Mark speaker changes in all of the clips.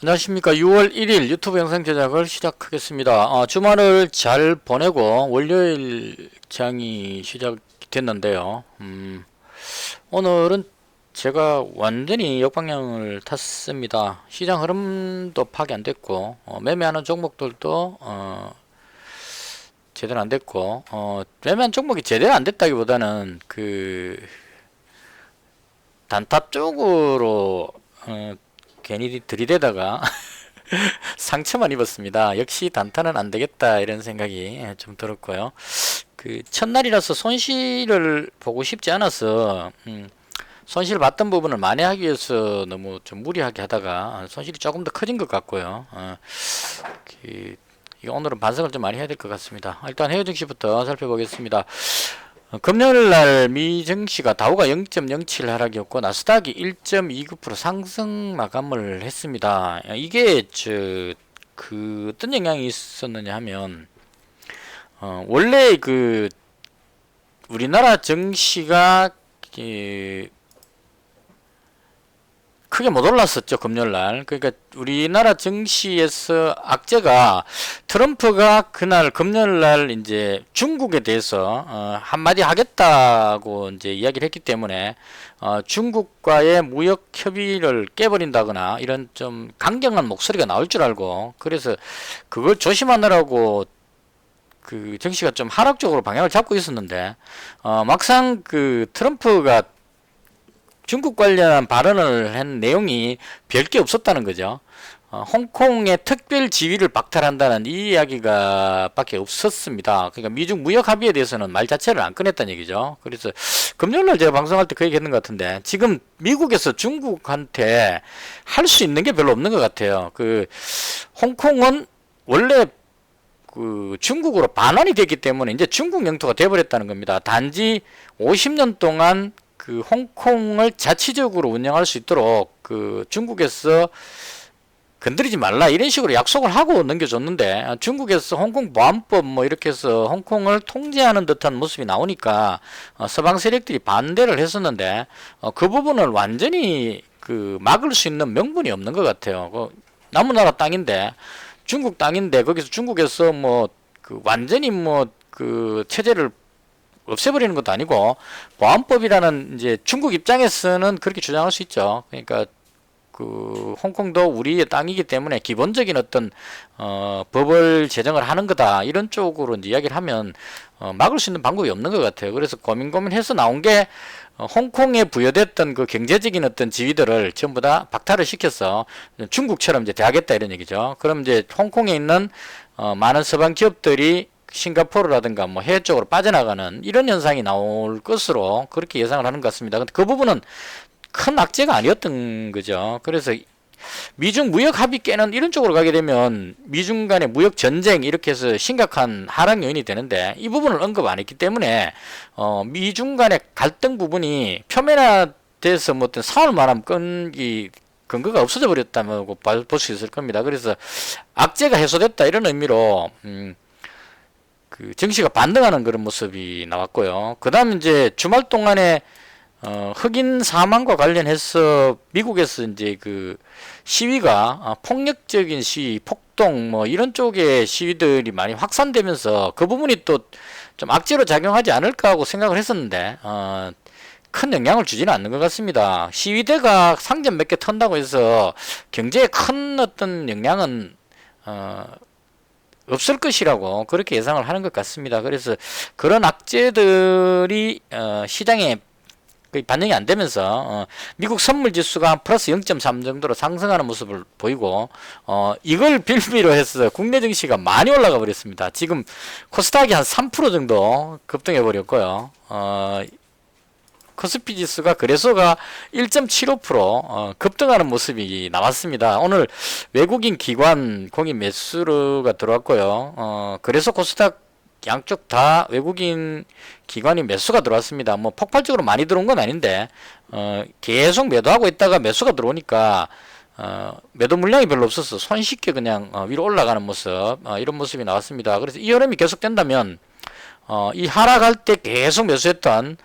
Speaker 1: 안녕하십니까. 6월 1일 유튜브 영상 제작을 시작하겠습니다. 어, 주말을 잘 보내고 월요일 장이 시작됐는데요. 음, 오늘은 제가 완전히 역방향을 탔습니다. 시장 흐름도 파악이 안 됐고, 어, 매매하는 종목들도, 어, 제대로 안 됐고, 어, 매매한 종목이 제대로 안 됐다기보다는 그, 단탑 쪽으로, 어, 괜히 들이대다가 상처만 입었습니다. 역시 단타는 안 되겠다 이런 생각이 좀 들었고요. 그 첫날이라서 손실을 보고 싶지 않아서 음, 손실 봤던 부분을 만회하기 위해서 너무 좀 무리하게 하다가 손실이 조금 더 커진 것 같고요. 어, 그, 오늘은 반성을 좀 많이 해야 될 것 같습니다. 일단 해외 증시부터 살펴보겠습니다. 어, 금요일 날 미증시가 다우가 0.07 하락이었고 나스닥이 1.29% 상승 마감을 했습니다. 이게 저 그 어떤 영향이 있었느냐 하면 어 원래 그 우리나라 증시가 그 크게 못 올랐었죠 금요일 날. 그러니까 우리나라 증시에서 악재가 트럼프가 그날 금요일 날 이제 중국에 대해서 어, 한마디 하겠다고 이제 이야기를 했기 때문에 어, 중국과의 무역 협의를 깨버린다거나 이런 좀 강경한 목소리가 나올 줄 알고 그래서 그걸 조심하느라고 그 증시가 좀 하락적으로 방향을 잡고 있었는데 어, 막상 그 트럼프가 중국 관련한 발언을 한 내용이 별게 없었다는 거죠. 어, 홍콩의 특별 지위를 박탈한다는 이 이야기가 밖에 없었습니다. 그러니까 미중 무역 합의에 대해서는 말 자체를 안 꺼냈다는 얘기죠. 그래서 금요일날 제가 방송할 때 그 얘기 했는 것 같은데 지금 미국에서 중국한테 할 수 있는 게 별로 없는 것 같아요. 그 홍콩은 원래 그 중국으로 반환이 됐기 때문에 이제 중국 영토가 돼버렸다는 겁니다. 단지 50년 동안 그 홍콩을 자치적으로 운영할 수 있도록 그 중국에서 건드리지 말라 이런 식으로 약속을 하고 넘겨줬는데 중국에서 홍콩 보안법 뭐 이렇게 해서 홍콩을 통제하는 듯한 모습이 나오니까 어 서방 세력들이 반대를 했었는데 어그 부분을 완전히 그 막을 수 있는 명분이 없는 것 같아요. 그 남은 나라 땅인데 중국 땅인데 거기서 중국에서 뭐 그 완전히 뭐 그 체제를 없애버리는 것도 아니고 보안법이라는 이제 중국 입장에서는 그렇게 주장할 수 있죠. 그러니까 그 홍콩도 우리의 땅이기 때문에 기본적인 어떤 어 법을 제정을 하는 거다 이런 쪽으로 이제 이야기를 하면 어 막을 수 있는 방법이 없는 것 같아요. 그래서 고민 고민해서 나온 게 어, 홍콩에 부여됐던 그 경제적인 어떤 지위들을 전부 다 박탈을 시켜서 중국처럼 이제 돼야겠다 이런 얘기죠. 그럼 이제 홍콩에 있는 어 많은 서방 기업들이 싱가포르라든가 뭐 해외 쪽으로 빠져나가는 이런 현상이 나올 것으로 그렇게 예상을 하는 것 같습니다. 근데 그 부분은 큰 악재가 아니었던 거죠. 그래서 미중 무역 합의 깨는 이런 쪽으로 가게 되면 미중 간의 무역 전쟁 이렇게 해서 심각한 하락 요인이 되는데 이 부분을 언급 안 했기 때문에 어 미중 간의 갈등 부분이 표면화돼서 뭐 어떤 싸울 만한 끈기 근거가 없어져 버렸다고 볼 수 있을 겁니다. 그래서 악재가 해소됐다 이런 의미로 음, 그 증시가 반등하는 그런 모습이 나왔고요. 그 다음 이제 주말 동안에 어, 흑인 사망과 관련해서 미국에서 이제 그 시위가 어, 폭력적인 시위, 폭동 뭐 이런 쪽의 시위들이 많이 확산되면서 그 부분이 또 좀 악재로 작용하지 않을까 하고 생각을 했었는데 어, 큰 영향을 주지는 않는 것 같습니다. 시위대가 상점 몇 개 턴다고 해서 경제에 큰 어떤 영향은 어, 없을 것이라고 그렇게 예상을 하는 것 같습니다. 그래서 그런 악재들이 어, 시장에 반영이 안 되면서 어, 미국 선물 지수가 플러스 0.3 정도로 상승하는 모습을 보이고 어, 이걸 빌미로 해서 국내 증시가 많이 올라가 버렸습니다. 지금 코스닥이 한 3% 정도 급등해 버렸고요. 어, 코스피 지수가 그래서가 1.75% 어, 급등하는 모습이 나왔습니다. 오늘 외국인 기관 공인 매수가 들어왔고요. 어, 그래서 코스닥 양쪽 다 외국인 기관이 매수가 들어왔습니다. 뭐 폭발적으로 많이 들어온 건 아닌데 어, 계속 매도하고 있다가 매수가 들어오니까 어, 매도 물량이 별로 없어서 손쉽게 그냥 어, 위로 올라가는 모습 어, 이런 모습이 나왔습니다. 그래서 이 흐름이 계속된다면 어, 이 하락할 때 계속 매수했던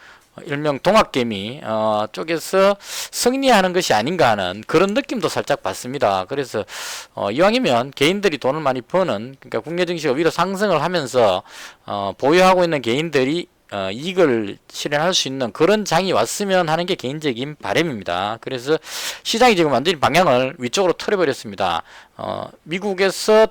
Speaker 1: 일명 동학개미 어, 쪽에서 승리하는 것이 아닌가 하는 그런 느낌도 살짝 받습니다. 그래서 어, 이왕이면 개인들이 돈을 많이 버는 그러니까 국내 증시가 위로 상승을 하면서 어, 보유하고 있는 개인들이 어, 이익을 실현할 수 있는 그런 장이 왔으면 하는 게 개인적인 바람입니다. 그래서 시장이 지금 완전히 방향을 위쪽으로 틀어버렸습니다. 어, 미국에서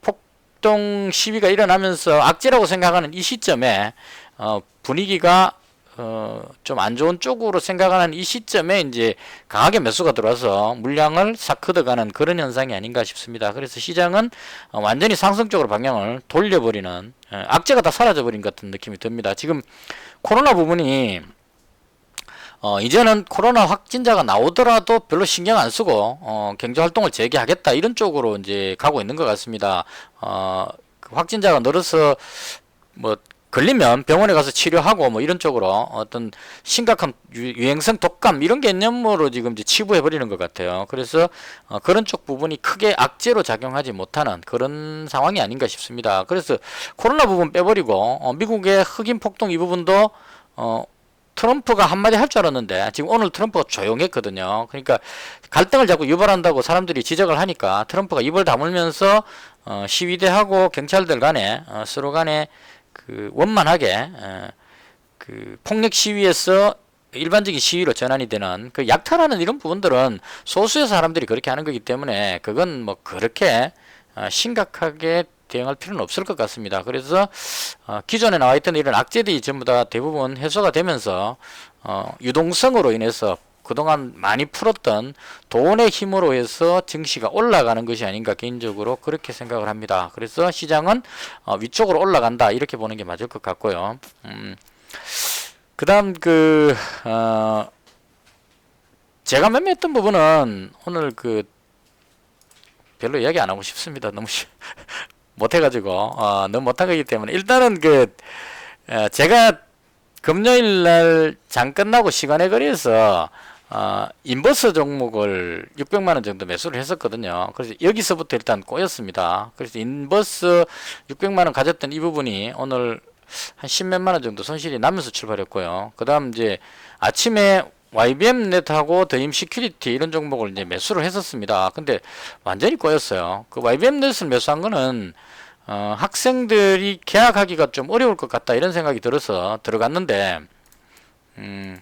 Speaker 1: 폭동 시위가 일어나면서 악재라고 생각하는 이 시점에 어, 분위기가 어, 좀 안 좋은 쪽으로 생각하는 이 시점에 이제 강하게 매수가 들어와서 물량을 싹 걷어가는 그런 현상이 아닌가 싶습니다. 그래서 시장은 어, 완전히 상승적으로 방향을 돌려버리는 예, 악재가 다 사라져버린 것 같은 느낌이 듭니다. 지금 코로나 부분이 어, 이제는 코로나 확진자가 나오더라도 별로 신경 안 쓰고, 어, 경제 활동을 재개하겠다, 이런 쪽으로 이제 가고 있는 것 같습니다. 어, 그 확진자가 늘어서, 뭐, 걸리면 병원에 가서 치료하고 뭐 이런 쪽으로 어떤 심각한 유- 유행성 독감 이런 개념으로 지금 이제 치부해 버리는 것 같아요. 그래서 어, 그런 쪽 부분이 크게 악재로 작용하지 못하는 그런 상황이 아닌가 싶습니다. 그래서 코로나 부분 빼버리고 어, 미국의 흑인 폭동 이 부분도 어, 트럼프가 한마디 할 줄 알았는데 지금 오늘 트럼프가 조용했거든요. 그러니까 갈등을 자꾸 유발한다고 사람들이 지적을 하니까 트럼프가 입을 다물면서 어, 시위대하고 경찰들 간에 어, 서로 간에 그 원만하게 에, 그 폭력 시위에서 일반적인 시위로 전환이 되는 그 약탈하는 이런 부분들은 소수의 사람들이 그렇게 하는 거기 때문에 그건 뭐 그렇게 어, 심각하게 대응할 필요는 없을 것 같습니다. 그래서 어, 기존에 나와 있던 이런 악재들이 전부 다 대부분 해소가 되면서 어, 유동성으로 인해서 그동안 많이 풀었던 돈의 힘으로 해서 증시가 올라가는 것이 아닌가 개인적으로 그렇게 생각을 합니다. 그래서 시장은 어, 위쪽으로 올라간다 이렇게 보는 게 맞을 것 같고요. 음, 그다음 그 어, 제가 매매했던 부분은 오늘 그 별로 이야기 안 하고 싶습니다. 너무 쉬- 못해가지고 어, 너무 못한 거기 때문에 일단은 그 어, 제가 금요일 날 장 끝나고 시간에 거리에서 어, 인버스 종목을 600만 원 정도 매수를 했었거든요. 그래서 여기서부터 일단 꼬였습니다. 그래서 인버스 600만 원 가졌던 이 부분이 오늘 한 10몇만 원 정도 손실이 나면서 출발했고요. 그다음 이제 아침에 YBM 넷하고 더임 시큐리티 이런 종목을 이제 매수를 했었습니다. 근데 완전히 꼬였어요. 그 YBM 넷을 매수한 거는 어, 학생들이 계약하기가 좀 어려울 것 같다 이런 생각이 들어서 들어갔는데 음,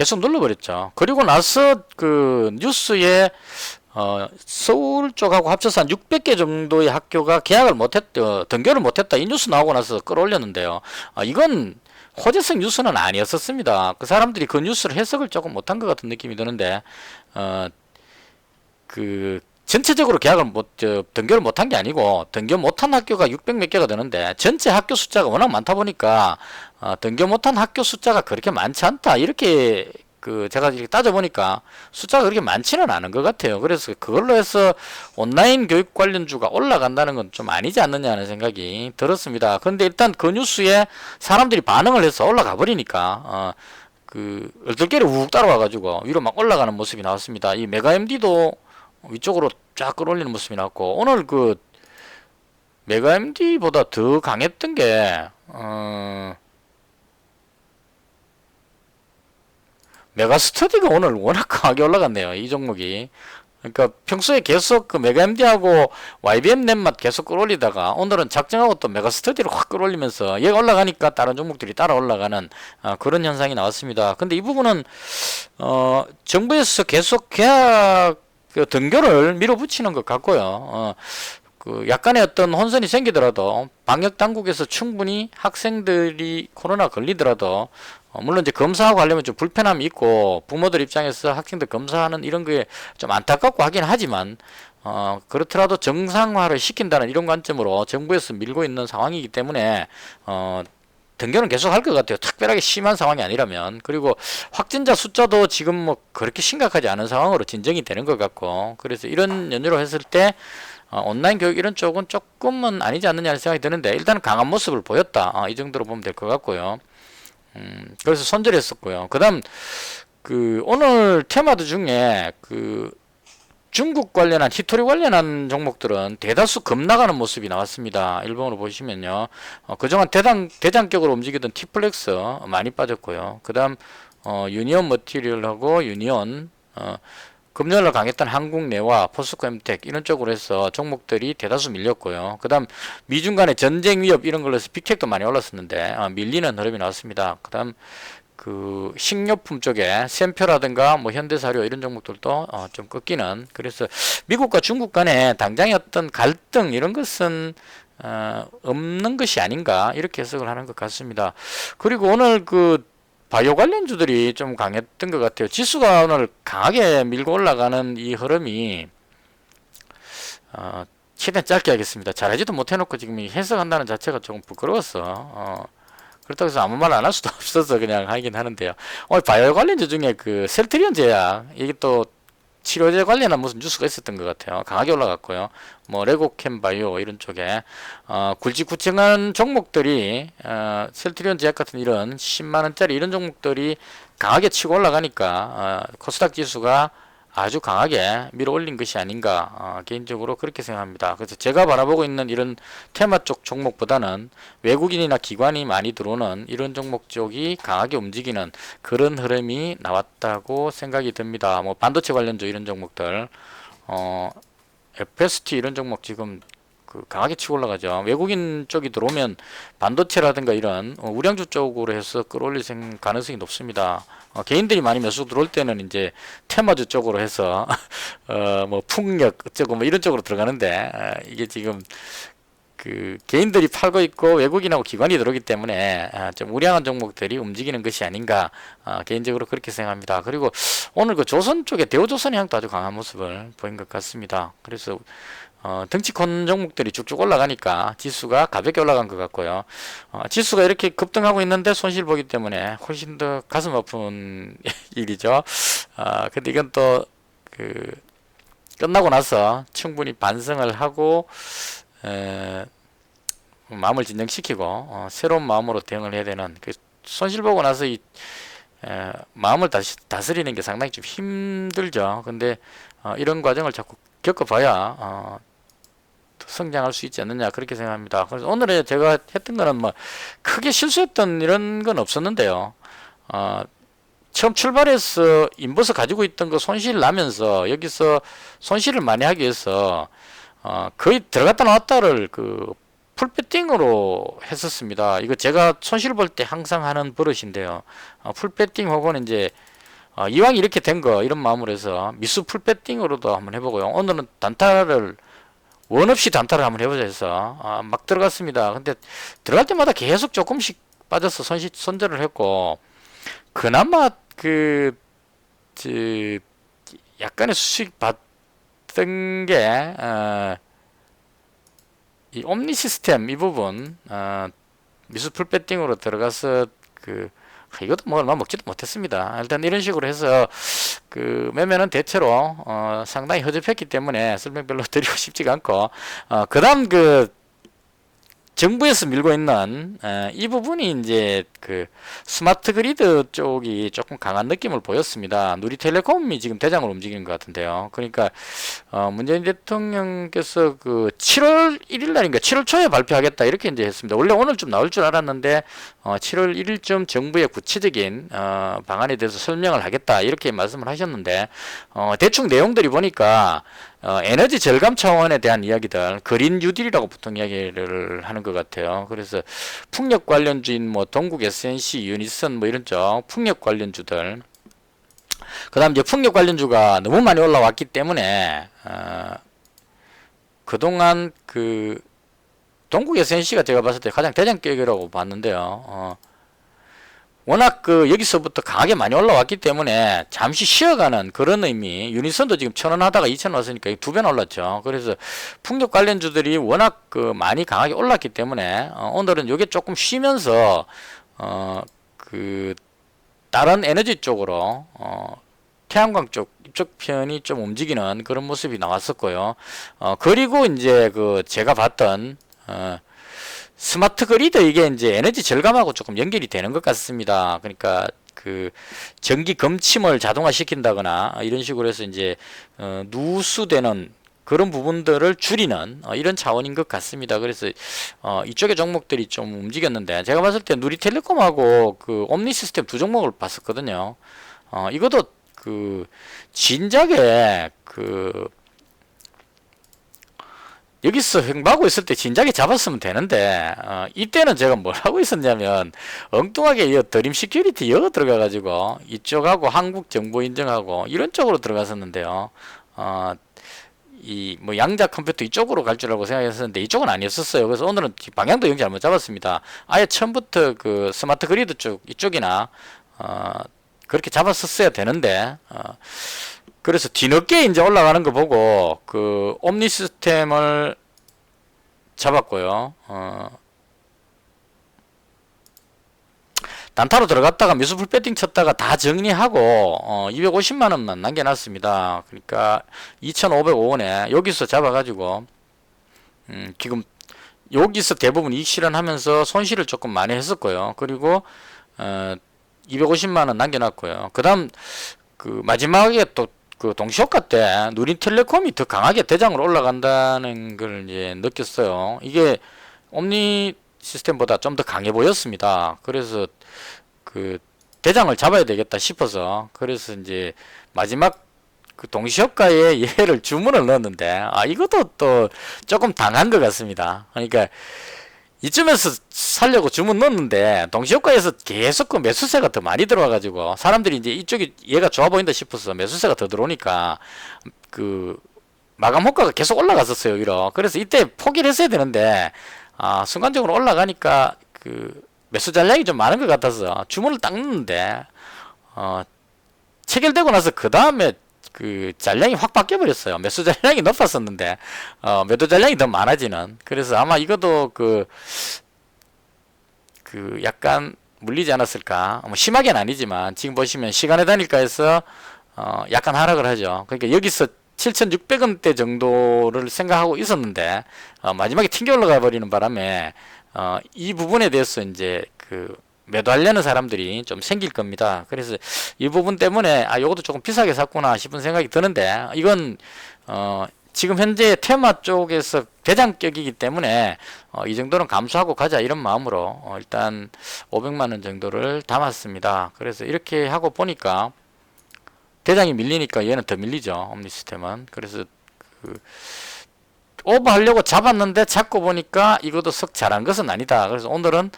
Speaker 1: 계속 눌러버렸죠. 그리고 나서 그 뉴스에 어, 서울 쪽하고 합쳐서 한 600개 정도의 학교가 계약을 못했, 어, 등교를 못했다. 이 뉴스 나오고 나서 끌어올렸는데요. 아, 이건 호재성 뉴스는 아니었었습니다. 그 사람들이 그 뉴스를 해석을 조금 못한 것 같은 느낌이 드는데, 어, 그, 전체적으로 계약을 못, 저, 등교를 못한 게 아니고, 등교 못한 학교가 600 몇 개가 되는데, 전체 학교 숫자가 워낙 많다 보니까, 어, 등교 못한 학교 숫자가 그렇게 많지 않다. 이렇게, 그, 제가 이렇게 따져보니까, 숫자가 그렇게 많지는 않은 것 같아요. 그래서 그걸로 해서 온라인 교육 관련주가 올라간다는 건 좀 아니지 않느냐 하는 생각이 들었습니다. 그런데 일단 그 뉴스에 사람들이 반응을 해서 올라가 버리니까, 어, 그, 얼떨결에 우욱 따라와가지고 위로 막 올라가는 모습이 나왔습니다. 이 메가MD도 위쪽으로 쫙 끌어올리는 모습이 나왔고, 오늘 그, 메가MD보다 더 강했던 게, 어, 메가 스터디가 오늘 워낙 강하게 올라갔네요. 이 종목이. 그러니까 평소에 계속 그 메가MD하고 YBM 넷만 계속 끌어올리다가 오늘은 작정하고 또 메가 스터디를 확 끌어올리면서 얘가 올라가니까 다른 종목들이 따라 올라가는 어, 그런 현상이 나왔습니다. 근데 이 부분은 어, 정부에서 계속 계약 그 등교를 밀어붙이는 것 같고요. 어, 그 약간의 어떤 혼선이 생기더라도 방역 당국에서 충분히 학생들이 코로나 걸리더라도 어, 물론 이제 검사하고 하려면 좀 불편함이 있고 부모들 입장에서 학생들 검사하는 이런 게 좀 안타깝고 하긴 하지만 어, 그렇더라도 정상화를 시킨다는 이런 관점으로 정부에서 밀고 있는 상황이기 때문에 어, 등교는 계속 할 것 같아요. 특별하게 심한 상황이 아니라면. 그리고 확진자 숫자도 지금 뭐 그렇게 심각하지 않은 상황으로 진정이 되는 것 같고. 그래서 이런 연유로 했을 때 어, 온라인 교육 이런 쪽은 조금은 아니지 않느냐 하는 생각이 드는데 일단은 강한 모습을 보였다. 어, 이 정도로 보면 될 것 같고요. 음, 그래서 손절했었고요. 그 다음, 그, 오늘 테마드 중에 그, 중국 관련한 히토리 관련한 종목들은 대다수 급나가는 모습이 나왔습니다. 일본으로 보시면요. 어, 그동안 대장 대장격으로 움직이던 티플렉스 많이 빠졌고요. 그 다음 어, 유니온 머티리얼하고 유니온 어, 금년을 강했던 한국 내와 포스코 엠텍 이런 쪽으로 해서 종목들이 대다수 밀렸고요. 그 다음 미중 간의 전쟁 위협 이런 걸로 해서 빅텍도 많이 올랐었는데 어, 밀리는 흐름이 나왔습니다. 그 다음 그 식료품 쪽에 샘표라든가 뭐 현대사료 이런 종목들도 어, 좀 꺾이는 그래서 미국과 중국 간에 당장의 어떤 갈등 이런 것은 어, 없는 것이 아닌가 이렇게 해석을 하는 것 같습니다. 그리고 오늘 그 바이오 관련주들이 좀 강했던 것 같아요. 지수가 오늘 강하게 밀고 올라가는 이 흐름이 어, 최대한 짧게 하겠습니다. 잘하지도 못해놓고 지금 이 해석한다는 자체가 조금 부끄러웠어. 어, 그렇다고 해서 아무 말 안 할 수도 없어서 그냥 하긴 하는데요. 오늘 바이오 관련주 중에 그 셀트리온 제약 이게 또 치료제 관련한 무슨 뉴스가 있었던 것 같아요. 강하게 올라갔고요. 뭐 레고캠 바이오 이런 쪽에 어, 굵직굵직한 종목들이 어, 셀트리온 제약 같은 이런 10만 원짜리 이런 종목들이 강하게 치고 올라가니까 어, 코스닥 지수가 아주 강하게 밀어 올린 것이 아닌가 어, 개인적으로 그렇게 생각합니다. 그래서 제가 바라보고 있는 이런 테마 쪽 종목보다는 외국인이나 기관이 많이 들어오는 이런 종목 쪽이 강하게 움직이는 그런 흐름이 나왔다고 생각이 듭니다. 뭐 반도체 관련주 이런 종목들 어, FST 이런 종목 지금 그 강하게 치고 올라가죠. 외국인 쪽이 들어오면 반도체라든가 이런 어, 우량주 쪽으로 해서 끌어올릴 생- 가능성이 높습니다. 어, 개인들이 많이 매수 들어올 때는 이제 테마주 쪽으로 해서 어, 뭐 풍력 어쩌고 뭐 이런 쪽으로 들어가는데 어, 이게 지금 그 개인들이 팔고 있고 외국인하고 기관이 들어오기 때문에 아, 좀 우량한 종목들이 움직이는 것이 아닌가 아, 개인적으로 그렇게 생각합니다. 그리고 오늘 그 조선 쪽에 대우조선 향도 아주 강한 모습을 보인 것 같습니다. 그래서 어, 덩치콘 종목들이 쭉쭉 올라가니까 지수가 가볍게 올라간 것 같고요. 어, 지수가 이렇게 급등하고 있는데 손실 보기 때문에 훨씬 더 가슴 아픈 일이죠. 아, 근데 이건 또 그 끝나고 나서 충분히 반성을 하고 에, 마음을 진정시키고 어, 새로운 마음으로 대응을 해야 되는 그 손실 보고 나서 이 에, 마음을 다시 다스리는 게 상당히 좀 힘들죠. 근데 어, 이런 과정을 자꾸 겪어봐야 어, 더 성장할 수 있지 않느냐 그렇게 생각합니다. 그래서 오늘에 제가 했던 거는 뭐 크게 실수했던 이런 건 없었는데요. 어, 처음 출발해서 인버스 가지고 있던 거 손실 나면서 여기서 손실을 많이 하기 위해서 어, 거의 들어갔다 나왔다를 그 풀배팅으로 했었습니다. 이거 제가 손실 볼 때 항상 하는 버릇인데요. 어, 풀배팅 혹은 이제 어, 이왕 이렇게 된 거 이런 마음으로 해서 미수 풀배팅으로도 한번 해보고요. 오늘은 단타를 원 없이 단타를 한번 해보자 해서 아, 막 들어갔습니다. 근데 들어갈 때마다 계속 조금씩 빠져서 손실 손절을 했고 그나마 그 저, 약간의 수익 받던 게 어, 이 옴니 시스템 이 부분 어, 미수 풀 배팅으로 들어가서 그 아, 이것도 뭐 얼마 먹지도 못했습니다. 일단 이런 식으로 해서 그 매매는 대체로 어, 상당히 허접했기 때문에 설명별로 드리고 싶지가 않고 어, 그다음 그 정부에서 밀고 있는 에, 이 부분이 이제 그 스마트 그리드 쪽이 조금 강한 느낌을 보였습니다. 누리텔레콤이 지금 대장으로 움직이는 것 같은데요. 그러니까 어, 문재인 대통령께서 그 7월 1일 날인가 7월 초에 발표하겠다 이렇게 이제 했습니다. 원래 오늘 좀 나올 줄 알았는데 어, 7월 1일쯤 정부의 구체적인 어, 방안에 대해서 설명을 하겠다 이렇게 말씀을 하셨는데 어, 대충 내용들이 보니까 어, 에너지 절감 차원에 대한 이야기들, 그린 뉴딜이라고 보통 이야기를 하는 것 같아요. 그래서 풍력 관련주인 뭐 동국 SNC, 유니선 뭐 이런 쪽 풍력 관련주들. 그다음 이제 풍력 관련주가 너무 많이 올라왔기 때문에 어, 그동안 그 동국 SNC가 제가 봤을 때 가장 대장격이라고 봤는데요. 어, 워낙 그 여기서부터 강하게 많이 올라왔기 때문에 잠시 쉬어가는 그런 의미 유니선도 지금 천원 하다가 이천 원 왔으니까 두 배나 올랐죠. 그래서 풍력 관련주들이 워낙 그 많이 강하게 올랐기 때문에 어, 오늘은 요게 조금 쉬면서 어 그 다른 에너지 쪽으로 어 태양광 쪽 이쪽 편이 좀 움직이는 그런 모습이 나왔었고요. 어 그리고 이제 그 제가 봤던 어 스마트 그리드 이게 이제 에너지 절감하고 조금 연결이 되는 것 같습니다. 그러니까 그 전기 검침을 자동화 시킨다거나 이런 식으로 해서 이제 어, 누수되는 그런 부분들을 줄이는 어, 이런 차원인 것 같습니다. 그래서 어, 이쪽의 종목들이 좀 움직였는데 제가 봤을 때 누리텔레콤하고 그 옴니 시스템 두 종목을 봤었거든요. 어, 이것도 그 진작에 그 여기서 횡보하고 있을 때 진작에 잡았으면 되는데 어, 이때는 제가 뭘 하고 있었냐면 엉뚱하게 이 드림 시큐리티 여 들어가가지고 이쪽하고 한국 정보 인증하고 이런 쪽으로 들어갔었는데요. 어, 이뭐 양자 컴퓨터 이쪽으로 갈 줄 알고 생각했었는데 이쪽은 아니었었어요. 그래서 오늘은 방향도 영 잘못 잡았습니다. 아예 처음부터 그 스마트 그리드 쪽 이쪽이나 어, 그렇게 잡았었어야 되는데 어, 그래서 뒤늦게 이제 올라가는 거 보고 그 옴니 시스템을 잡았고요. 어, 단타로 들어갔다가 미수풀 배팅 쳤다가 다 정리하고 어, 250만 원만 남겨놨습니다. 그러니까 2,505원에 여기서 잡아가지고 음, 지금 여기서 대부분 이익 실현하면서 손실을 조금 많이 했었고요. 그리고 어, 250만 원 남겨놨고요. 그다음 그 마지막에 또 그 동시효과 때 누린텔레콤이 더 강하게 대장으로 올라간다는 걸 이제 느꼈어요. 이게 옴니 시스템보다 좀 더 강해 보였습니다. 그래서 그 대장을 잡아야 되겠다 싶어서 그래서 이제 마지막 그 동시효과에 얘를 주문을 넣었는데 아 이것도 또 조금 당한 것 같습니다. 그러니까 이쯤에서 살려고 주문 넣었는데 동시효과에서 계속 그 매수세가 더 많이 들어와가지고 사람들이 이제 이쪽이 얘가 좋아 보인다 싶어서 매수세가 더 들어오니까 그 마감 효과가 계속 올라갔었어요 위로. 그래서 이때 포기를 했어야 되는데 아 순간적으로 올라가니까 그 매수 잔량이 좀 많은 것 같아서 주문을 딱 넣는데 어 체결되고 나서 그 다음에 그 잔량이 확 바뀌어 버렸어요. 매수 잔량이 높았었는데 어 매도 잔량이 더 많아지는. 그래서 아마 이것도 그그 약간 물리지 않았을까. 뭐 심하게는 아니지만 지금 보시면 시간의 단일가에서 어 약간 하락을 하죠. 그러니까 여기서 7,600원대 정도를 생각하고 있었는데 어 마지막에 튕겨 올라가 버리는 바람에 어 이 부분에 대해서 이제 그 매도하려는 사람들이 좀 생길 겁니다. 그래서 이 부분 때문에 아 요것도 조금 비싸게 샀구나 싶은 생각이 드는데 이건 어 지금 현재 테마 쪽에서 대장격이기 때문에 어, 이 정도는 감수하고 가자 이런 마음으로 어, 일단 500만 원 정도를 담았습니다. 그래서 이렇게 하고 보니까 대장이 밀리니까 얘는 더 밀리죠. 옴니 시스템은. 그래서 그 오버하려고 잡았는데 잡고 보니까 이것도 썩 잘한 것은 아니다. 그래서 오늘은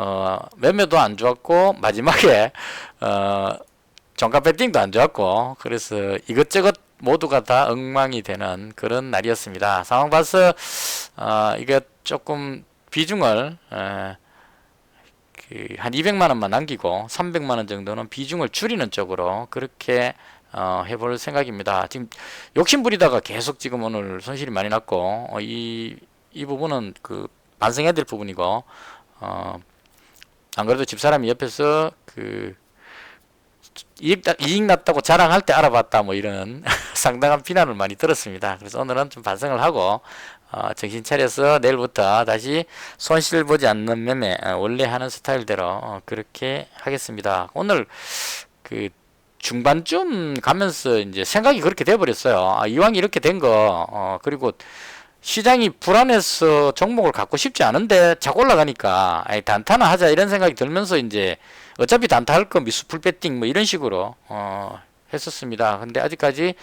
Speaker 1: 어, 매매도 안 좋았고 마지막에 어, 종가 배팅도 안 좋았고 그래서 이것저것 모두가 다 엉망이 되는 그런 날이었습니다. 상황 봐서 어, 이게 조금 비중을 에, 그 한 200만 원만 남기고 300만 원 정도는 비중을 줄이는 쪽으로 그렇게 어, 해볼 생각입니다. 지금 욕심 부리다가 계속 지금 오늘 손실이 많이 났고 어, 이, 이 부분은 그 반성해야 될 부분이고 어, 안 그래도 집사람이 옆에서 그 이익, 이익 났다고 자랑할 때 알아봤다 뭐 이런 상당한 비난을 많이 들었습니다. 그래서 오늘은 좀 반성을 하고 어, 정신 차려서 내일부터 다시 손실 보지 않는 매매 어, 원래 하는 스타일대로 어, 그렇게 하겠습니다. 오늘 그 중반쯤 가면서 이제 생각이 그렇게 돼버렸어요. 아, 이왕 이렇게 된 거, 어, 그리고 시장이 불안해서 종목을 갖고 싶지 않은데 자꾸 올라가니까 아이, 단타나 하자 이런 생각이 들면서 이제 어차피 단타 할 거 미수 풀 배팅 뭐 이런 식으로 어, 했었습니다. 근데 아직까지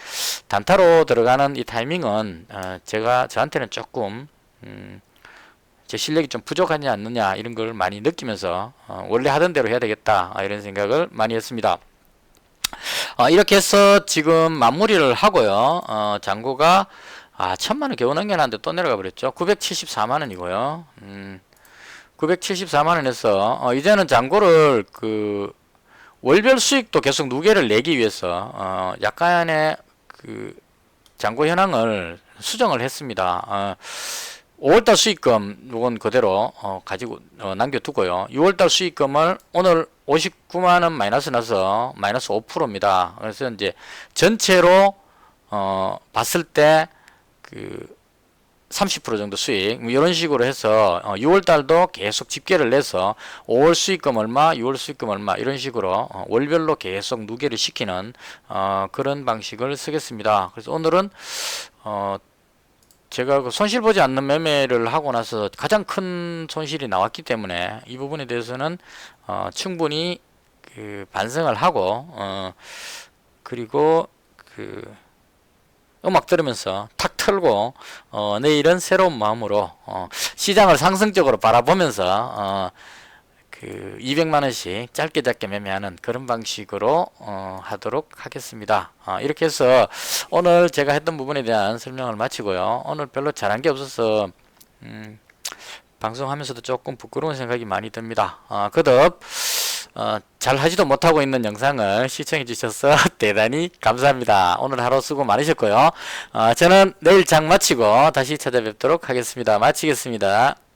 Speaker 1: 단타로 들어가는 이 타이밍은 어, 제가 저한테는 조금 음, 제 실력이 좀 부족하지 않느냐 이런 걸 많이 느끼면서 어, 원래 하던 대로 해야 되겠다 아, 이런 생각을 많이 했습니다. 어, 이렇게 해서 지금 마무리를 하고요. 어, 잔고가 아 천만원 겨우 넘겨놨는데 또 내려가 버렸죠. 974만원이고요. 음, 974만원에서 어, 이제는 잔고를 그 월별 수익도 계속 누계를 내기 위해서 어, 약간의 그 잔고 현황을 수정을 했습니다. 어, 5월달 수익금 이건 그대로 어, 가지고 어, 남겨두고요. 6월달 수익금을 오늘 59만 원 마이너스 나서 마이너스 5%입니다. 그래서 이제 전체로 어, 봤을 때 그 30% 정도 수익 뭐 이런 식으로 해서 어, 6월 달도 계속 집계를 내서 5월 수익금 얼마, 6월 수익금 얼마 이런 식으로 어, 월별로 계속 누계를 시키는 어, 그런 방식을 쓰겠습니다. 그래서 오늘은 어, 제가 그 손실 보지 않는 매매를 하고 나서 가장 큰 손실이 나왔기 때문에 이 부분에 대해서는 어, 충분히 그 반성을 하고 어, 그리고 그 음악 들으면서 탁 틀고 어, 내일은 새로운 마음으로 어, 시장을 상승적으로 바라보면서 어, 그 200만 원씩 짧게 짧게 매매하는 그런 방식으로 어, 하도록 하겠습니다. 어, 이렇게 해서 오늘 제가 했던 부분에 대한 설명을 마치고요. 오늘 별로 잘한 게 없어서 음, 방송하면서도 조금 부끄러운 생각이 많이 듭니다. 어, 거듭 어, 잘 하지도 못하고 있는 영상을 시청해 주셔서 대단히 감사합니다. 오늘 하루 수고 많으셨고요. 어, 저는 내일 장 마치고 다시 찾아뵙도록 하겠습니다. 마치겠습니다.